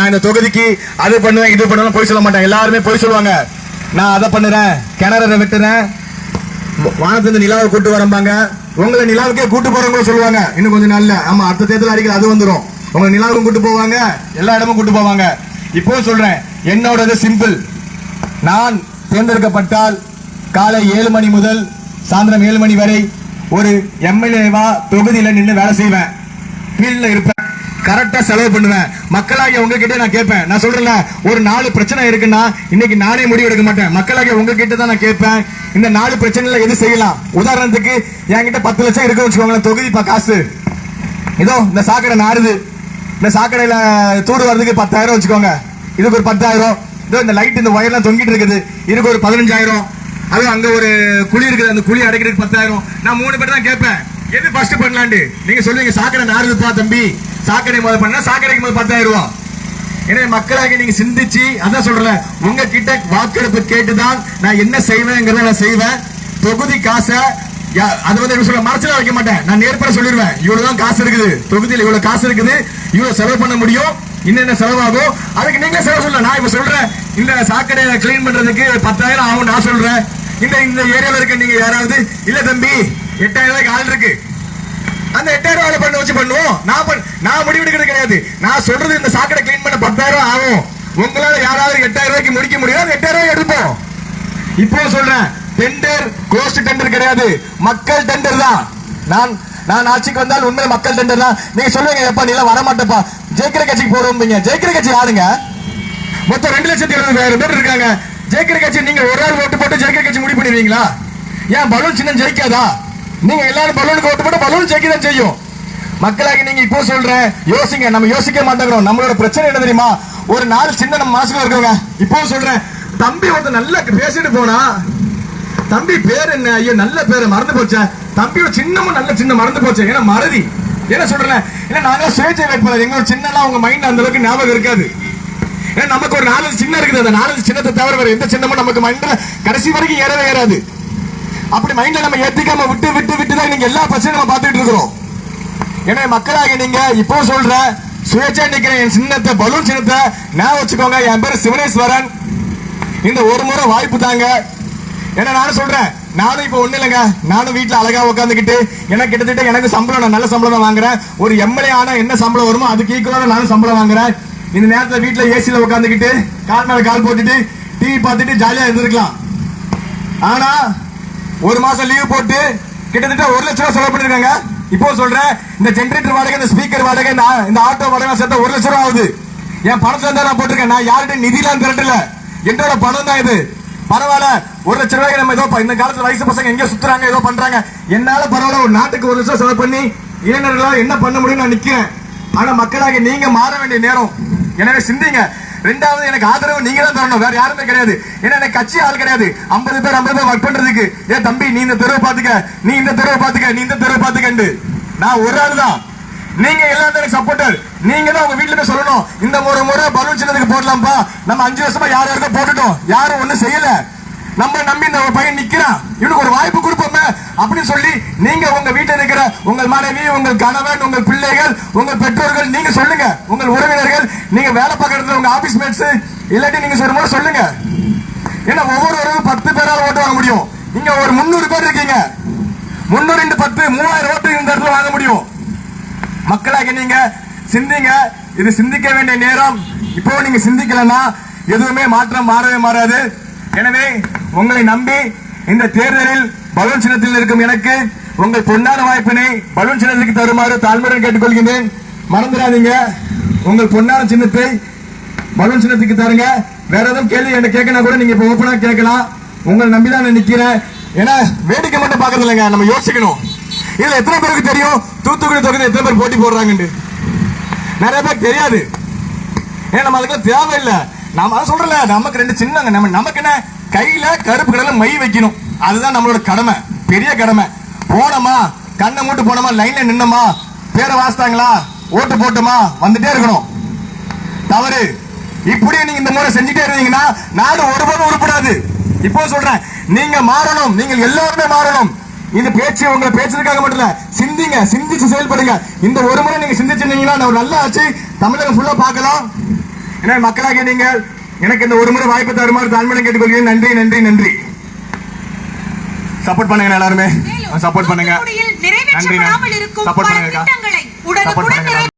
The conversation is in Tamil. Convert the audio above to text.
நான் இந்த தொகுதிக்கு அது பண்ணுவேன் இது பண்ணுவேன் போய் சொல்ல மாட்டேன். எல்லாருமே போய் சொல்லுவாங்க. நான் அதை பண்ணுறேன் கிணற வெட்டுறேன். வானத்திலிருந்து நிலாவை கூட்டு வரம்பாங்க. உங்களை நிலாவுக்கே கூட்டு போறவங்க சொல்லுவாங்க. இன்னும் கொஞ்சம் நாள்ல. ஆமா அடுத்த தேர்தல் அடிக்கல அது வந்துடும் உங்களை நிலாவுக்கும் கூட்டு போவாங்க எல்லா இடமும் கூட்டு போவாங்க. இப்போ சொல்றேன் என்னோடது சிம்பிள் நான் தேர்ந்தெடுக்கப்பட்டால் காலை ஏழு மணி முதல் சாயந்தரம் ஏழு மணி வரை ஒரு எம்எல்ஏவா தொகுதியில் நின்று வேலை செய்வேன். ஃபீல்டில் இருப்பேன். கரெக்டா செலவு பண்ணுவேன். மக்களாகிய உங்ககிட்ட நான் கேட்பேன். நான் சொல்றேன்ல ஒரு நாலு பிரச்சனை இருக்குன்னா இன்னைக்கு நானே முடிவு எடுக்க மாட்டேன். மக்களாகிய உங்ககிட்ட தான் நான் கேட்பேன். இந்த நாலு பிரச்சனைல எது செய்யலாம்? உதாரணத்துக்கு என்கிட்ட பத்து லட்சம் இருக்குன்னு வச்சுக்கோங்களேன் தொகுதி பா காசு. இதோ இந்த சாக்கடை நாறுது. இந்த சாக்கடையில தூடு வர்றதுக்கு பத்தாயிரம் வச்சுக்கோங்க. இதுக்கு ஒரு பத்தாயிரம். இதோ இந்த லைட் இந்த ஒயர்லாம் தொங்கிட்டு இருக்குது. இதுக்கு ஒரு பதினஞ்சாயிரம். அது அங்க ஒரு குழி இருக்குது. அந்த குழி அடைக்கிறதுக்கு பத்தாயிரம். நான் மூணு பேர் தான் கேட்பேன். எது ஃபர்ஸ்ட் பண்ணலாண்டு? நீங்க சொல்லுவீங்க சாக்கடை நாறுதுப்பா தம்பி. சாக்கடை முதல் பண்ணா சாக்கடைக்கு முதல் பத்தாயிரம் ரூபா. எனவே மக்களாக நீங்க சிந்திச்சு அதான் சொல்றல உங்க கிட்ட வாக்கெடுப்பு கேட்டுதான் நான் என்ன செய்வேங்கிறத நான் செய்வேன். தொகுதி காசை யா- அது வந்து என்ன சொல்ல மறைச்சல வைக்க மாட்டேன். நான் நேர்பட சொல்லிடுவேன். இவ்வளவுதான் காசு இருக்குது. தொகுதியில் இவ்வளவு காசு இருக்குது. இவ்வளவு செலவு பண்ண முடியும். என்னென்ன செலவாகும்? அதுக்கு நீங்களே செலவு சொல்லலாம். நான் இப்ப சொல்றேன் இந்த சாக்கடையை கிளீன் பண்றதுக்கு பத்தாயிரம் ஆகும் நான் சொல்றேன். இந்த இந்த ஏரியாவில் இருக்க நீங்க யாராவது இல்ல தம்பி எட்டாயிரம் ரூபாய்க்கு ஆள் இருக்கு. அந்த எட்டாயிரம் ரூபாய் பண்ண வச்சு பண்ணுவோம். நான் பண்ண நான் முடிவெடுக்கிறது கிடையாது. நான் சொல்றது இந்த சாக்கடை கிளீன் பண்ண பத்தாயிரம் ஆகும். உங்களால யாராவது எட்டாயிரம் ரூபாய்க்கு முடிக்க முடியும் அந்த எட்டாயிரம் ரூபாய் எடுப்போம். இப்போ சொல்றேன் டெண்டர் கோஸ்ட் டெண்டர் கிடையாது. மக்கள் டெண்டர் தான். நான் நான் ஆட்சிக்கு வந்தால் உண்மை மக்கள் டெண்டர் தான். நீங்க சொல்லுங்க எப்ப நீ எல்லாம் வரமாட்டப்பா ஜெயிக்கிற கட்சிக்கு போடுவீங்க ஜெயிக்கிற கட்சி யாருங்க? மொத்தம் ரெண்டு லட்சத்தி இருபதாயிரம் பேர் இருக்காங்க. ஜெயிக்கிற கட்சி நீங்க ஒரு ஆள் ஓட்டு போட்டு ஜெயிக்கிற கட்சி முடிவு பண்ணுவீங்களா ஏன் பலூன் சின்னம் ஜெயிக்காதா? நீங்க எல்லாரும் பலூனுக்கு ஓட்டு போட்டு பலூன் செக்கி தான் செய்யும். மக்களாகி நீங்க இப்போ சொல்றேன் யோசிங்க நம்ம யோசிக்க மாட்டேங்கிறோம். நம்மளோட பிரச்சனை என்ன தெரியுமா? ஒரு நாலு சின்ன நம்ம மாசுல இருக்கவங்க. இப்போ சொல்றேன் தம்பி ஒருத்தர் நல்லா பேசிட்டு போனா தம்பி பேர் என்ன? ஐயோ நல்ல பேரு மறந்து போச்சே. தம்பியோட சின்னமும் நல்ல சின்ன மறந்து போச்சு. ஏன்னா மறதி. என்ன சொல்றேன்? ஏன்னா நாங்க சுயேட்சை வேட்பாளர். எங்களோட சின்னலாம் உங்க மைண்ட் அந்த அளவுக்கு ஞாபகம் இருக்காது. ஏன்னா நமக்கு ஒரு நாலஞ்சு சின்னம் இருக்குது. அந்த நாலஞ்சு சின்னத்தை தவிர வேற எந்த சின்னமும் நமக்கு மைண்ட்ல கடைசி வரைக்கும் ஏறவே ஏறாது. அப்படி மைண்ட்ல நம்ம ஏத்திக்காம விட்டு விட்டு விட்டு தான் நீங்க எல்லா பிரச்சனையும் நம்ம பார்த்துட்டு இருக்கிறோம். ஏன்னா மக்களாக நீங்க இப்போ சொல்ற சுயேட்சா நிக்கிற என் சின்னத்தை பலூன் சின்னத்தை நான் வச்சுக்கோங்க. என் பேரு சிவனேஸ்வரன். இந்த ஒரு முறை வாய்ப்பு தாங்க. ஏன்னா நானும் சொல்றேன் நானும் இப்போ ஒண்ணு இல்லைங்க. நானும் வீட்டுல அழகா உட்காந்துக்கிட்டு எனக்கு கிட்டத்தட்ட எனக்கு சம்பளம் நான் நல்ல சம்பளம் தான் வாங்குறேன். ஒரு எம்எல்ஏ ஆனா என்ன சம்பளம் வருமோ அதுக்கு ஈக்குவலா நானும் சம்பளம் வாங்குறேன். இந்த நேரத்துல வீட்டுல ஏசியில் உட்காந்துக்கிட்டு கால் மேல கால் போட்டுட்டு டிவி பார்த்துட்டு ஜாலியா இருந்திருக்கலாம். ஆனா ஒரு மாசம் லீவ் போட்டு கிட்டத்தட்ட ஒரு லட்சம் ரூபாய் செலவு பண்ணிருக்காங்க. இப்போ சொல்றேன் இந்த ஜென்ரேட்டர் வாடகை இந்த ஸ்பீக்கர் வாடகை இந்த இந்த ஆட்டோ வாடகை சேர்த்தா ஒரு லட்சம் ரூபா ஆகுது. என் பணத்தை இருந்தா நான் போட்டிருக்கேன். நான் யார்கிட்ட நிதிலாம் திரட்டல. என்னோட பணம் தான் இது. பரவாயில்ல ஒரு லட்சம் ரூபாய்க்கு நம்ம ஏதோ இந்த காலத்துல வயசு பசங்க எங்க சுத்துறாங்க ஏதோ பண்றாங்க. என்னால பரவாயில்ல ஒரு நாட்டுக்கு ஒரு லட்சம் செலவு பண்ணி இளைஞர்களால் என்ன பண்ண முடியும் நான் நிக்கிறேன். ஆனா மக்களாக நீங்க மாற வேண்டிய நேரம். எனவே சிந்திங்க. ரெண்டாவது எனக்கு ஆதரவு நீங்க தான் தரணும். வேற யாருமே கிடையாது. ஏன்னா எனக்கு கட்சி ஆள் கிடையாது. 50 பேர் 50 பேர் ஒர்க் பண்றதுக்கு. ஏ தம்பி நீ இந்த தெருவை பாத்துக்க. நீ இந்த தெருவை பாத்துக்க. நீ இந்த தெருவை பாத்துக்கண்டு நான் ஒரு ஆள் தான். நீங்க எல்லாரும் எனக்கு சப்போர்ட்டர் நீங்க தான் உங்க வீட்டுல போய் சொல்லணும். இந்த ஒரு முறை பலூன் சின்னதுக்கு போடலாம்ப்பா. நம்ம அஞ்சு வருஷமா யார் யாருக்கும் போட்டுட்டோம். யாரும் ஒண்ணும் செய்யல. நம்ம நம்பி இந்த பையன் நிக்கிறான். இவனுக்கு ஒரு வாய்ப்பு கொடுப்போமே அப்படின்னு சொல்லி நீங்க உங்க வீட்டில் இருக்கிற உங்கள் மனைவி உங்கள் கணவன் உங்கள் பிள்ளைகள் உங்கள் பெற்றோர்கள் நீங்க சொல்லுங்க. உங்கள் உறவினர்கள் நீங்க வேலை பார்க்கற உங்க ஆபீஸ் மேட்ஸ் இல்லாட்டி நீங்க சொல்லும் முறை சொல்லுங்க. ஏன்னா ஒவ்வொருவரும் பத்து பேரால் ஓட்டு வாங்க முடியும். நீங்க ஒரு முன்னூறு பேர் இருக்கீங்க. முன்னூறு இன்டு பத்து மூவாயிரம் ஓட்டு இந்த இடத்துல வாங்க முடியும். மக்களாக நீங்க சிந்திங்க. இது சிந்திக்க வேண்டிய நேரம். இப்போ நீங்க சிந்திக்கலன்னா எதுவுமே மாற்றம் மாறவே மாறாது. எனவே உங்களை நம்பி இந்த தேர்தலில் பலூன் சின்னத்தில் இருக்கும் எனக்கு உங்கள் பொன்னான வாய்ப்பினை பலூன் சின்னத்துக்கு தருமாறு தாழ்மையுடன் கேட்டுக்கொள்கின்றேன். மறந்துடாதீங்க. உங்கள் பொன்னான சின்னத்தை பலூன் சின்னத்துக்கு தருங்க. வேற எதுவும் கேள்வி என்ன கேட்கணும் கூட நீங்க இப்ப ஓப்பனா கேட்கலாம். உங்களை நம்பி தான் நான் நிக்கிறேன். ஏன்னா வேடிக்கை மட்டும் பாக்குறது இல்லைங்க. நம்ம யோசிக்கணும். இதுல எத்தனை பேருக்கு தெரியும்? தூத்துக்குடி தொகுதி எத்தனை பேர் போட்டி போடுறாங்கன்னு நிறைய பேர் தெரியாது. ஏன்னா நம்ம அதுக்கு தேவையில்லை. நாம அதை சொல்றல நமக்கு ரெண்டு சின்னங்க. நம்ம நமக்கு என்ன? கையில கருப்பு கடல மை வைக்கணும். அதுதான் நம்மளோட கடமை பெரிய கடமை. போனோமா? கண்ணை மூட்டு போனோமா? லைன்ல நின்னோமா? பேரை வாசித்தாங்களா ஓட்டு போட்டுமா? வந்துட்டே இருக்கணும். தவறு. இப்படியே நீங்க இந்த முறை செஞ்சுட்டே இருந்தீங்கன்னா நாடு ஒருபோதும் உருப்படாது. இப்போ சொல்றேன் நீங்க மாறணும். நீங்கள் எல்லாருமே மாறணும். இந்த பேச்சு உங்களை பேசுறதுக்காக மட்டும் இல்ல சிந்திங்க சிந்திச்சு செயல்படுங்க. இந்த ஒரு முறை நீங்க சிந்திச்சிருந்தீங்கன்னா நான் ஒரு நல்ல தமிழகம் ஃபுல்லா பார்க்கலாம். எனவே மக்களாகிய நீங்கள் எனக்கு இந்த ஒரு முறை வாய்ப்பு தருமாறு தாழ்மையை கேட்டுக்கொள்கிறேன். நன்றி நன்றி நன்றி. சப்போர்ட் பண்ணுங்க எல்லாருமே. சப்போர்ட் பண்ணுங்க. பண்ணுங்கக்கா. திட்டங்களை Support உடனுக்குடன் பண்ணுங்க.